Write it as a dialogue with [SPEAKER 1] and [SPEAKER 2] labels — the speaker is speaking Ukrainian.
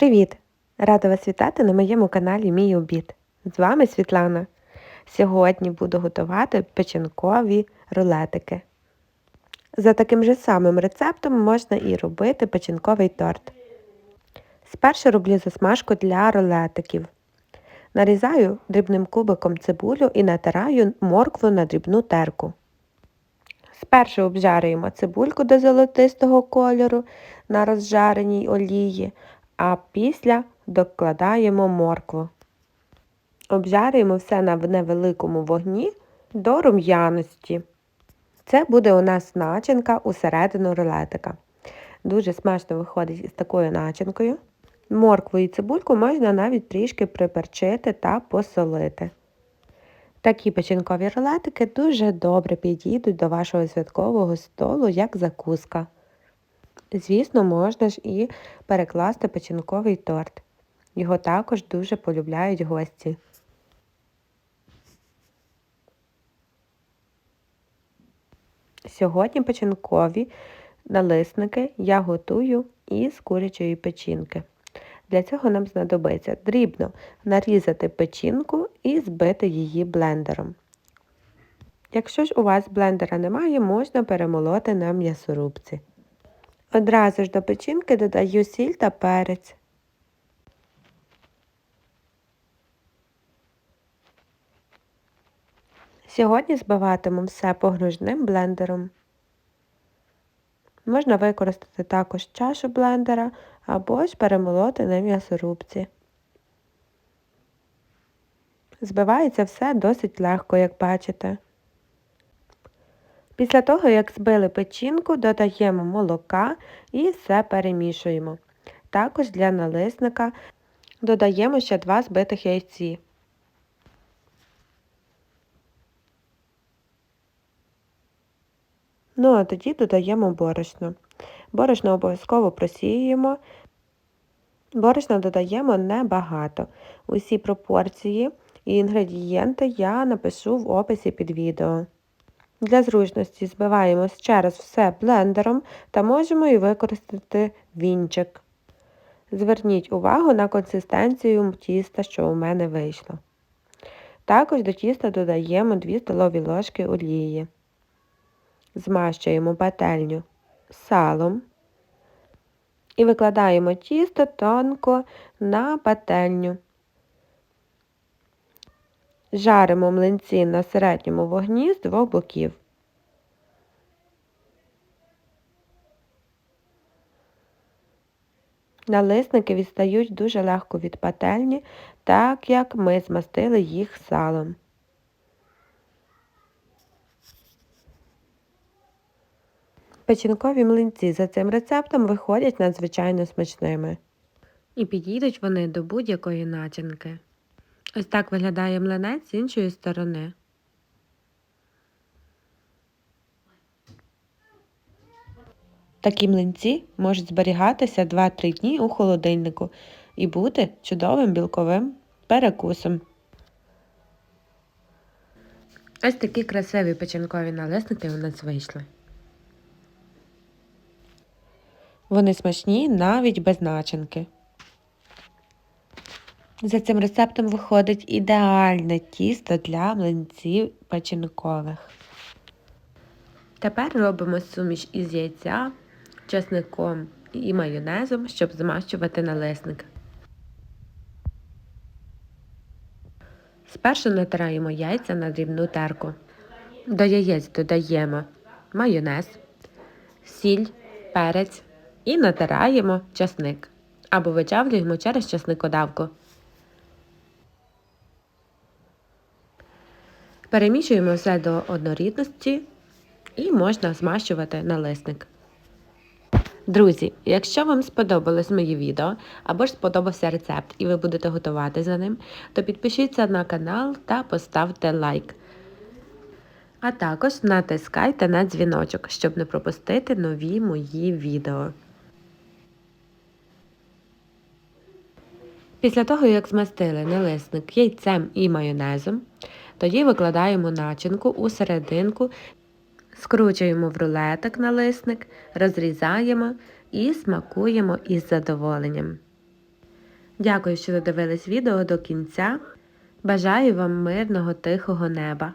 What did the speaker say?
[SPEAKER 1] Привіт! Рада вас вітати на моєму каналі Мій обід. З вами Світлана. Сьогодні буду готувати печінкові рулетики. За таким же самим рецептом можна і робити печінковий торт. Спершу роблю засмажку для рулетиків. Нарізаю дрібним кубиком цибулю і натираю моркву на дрібну терку. Спершу обжарюємо цибульку до золотистого кольору на розжареній олії, а після докладаємо моркву. Обжарюємо все на невеликому вогні до рум'яності. Це буде у нас начинка усередину рулетика. Дуже смачно виходить із такою начинкою. Моркву і цибульку можна навіть трішки приперчити та посолити. Такі печінкові рулетики дуже добре підійдуть до вашого святкового столу як закуска. Звісно, можна ж і перекласти печінковий торт. Його також дуже полюбляють гості. Сьогодні печінкові налисники я готую із курячої печінки. Для цього нам знадобиться дрібно нарізати печінку і збити її блендером. Якщо ж у вас блендера немає, можна перемолоти на м'ясорубці. Одразу ж до печінки додаю сіль та перець. Сьогодні збиватиму все погружним блендером. Можна використати також чашу блендера або ж перемолоти на м'ясорубці. Збивається все досить легко, як бачите. Після того, як збили печінку, додаємо молока і все перемішуємо. Також для налисника додаємо ще два збитих яйці. Ну, а тоді додаємо борошно. Борошно обов'язково просіюємо. Борошна додаємо небагато. Усі пропорції і інгредієнти я напишу в описі під відео. Для зручності збиваємо ще раз все блендером та можемо і використати вінчик. Зверніть увагу на консистенцію тіста, що у мене вийшло. Також до тіста додаємо 2 столові ложки олії. Змащуємо пательню салом і викладаємо тісто тонко на пательню. Жаримо млинці на середньому вогні з двох боків. Налисники відстають дуже легко від пательні, так як ми змастили їх салом. Печінкові млинці за цим рецептом виходять надзвичайно смачними. І підійдуть вони до будь-якої начинки. Ось так виглядає млинець з іншої сторони. Такі млинці можуть зберігатися 2-3 дні у холодильнику і бути чудовим білковим перекусом. Ось такі красиві печінкові налисники у нас вийшли. Вони смачні навіть без начинки. За цим рецептом виходить ідеальне тісто для млинців печінкових. Тепер робимо суміш із яйця, чесником і майонезом, щоб змащувати налисник. Спершу натираємо яйця на дрібну терку. До яєць додаємо майонез, сіль, перець і натираємо часник або вичавлюємо через часникодавку. Перемішуємо все до однорідності і можна змащувати налисник. Друзі, якщо вам сподобалось моє відео або ж сподобався рецепт і ви будете готувати за ним, то підпишіться на канал та поставте лайк. А також натискайте на дзвіночок, щоб не пропустити нові мої відео. Після того, як змастили налисник яйцем і майонезом, тоді викладаємо начинку у серединку, скручуємо в рулетик налисник, розрізаємо і смакуємо із задоволенням. Дякую, що додивились відео до кінця. Бажаю вам мирного, тихого неба.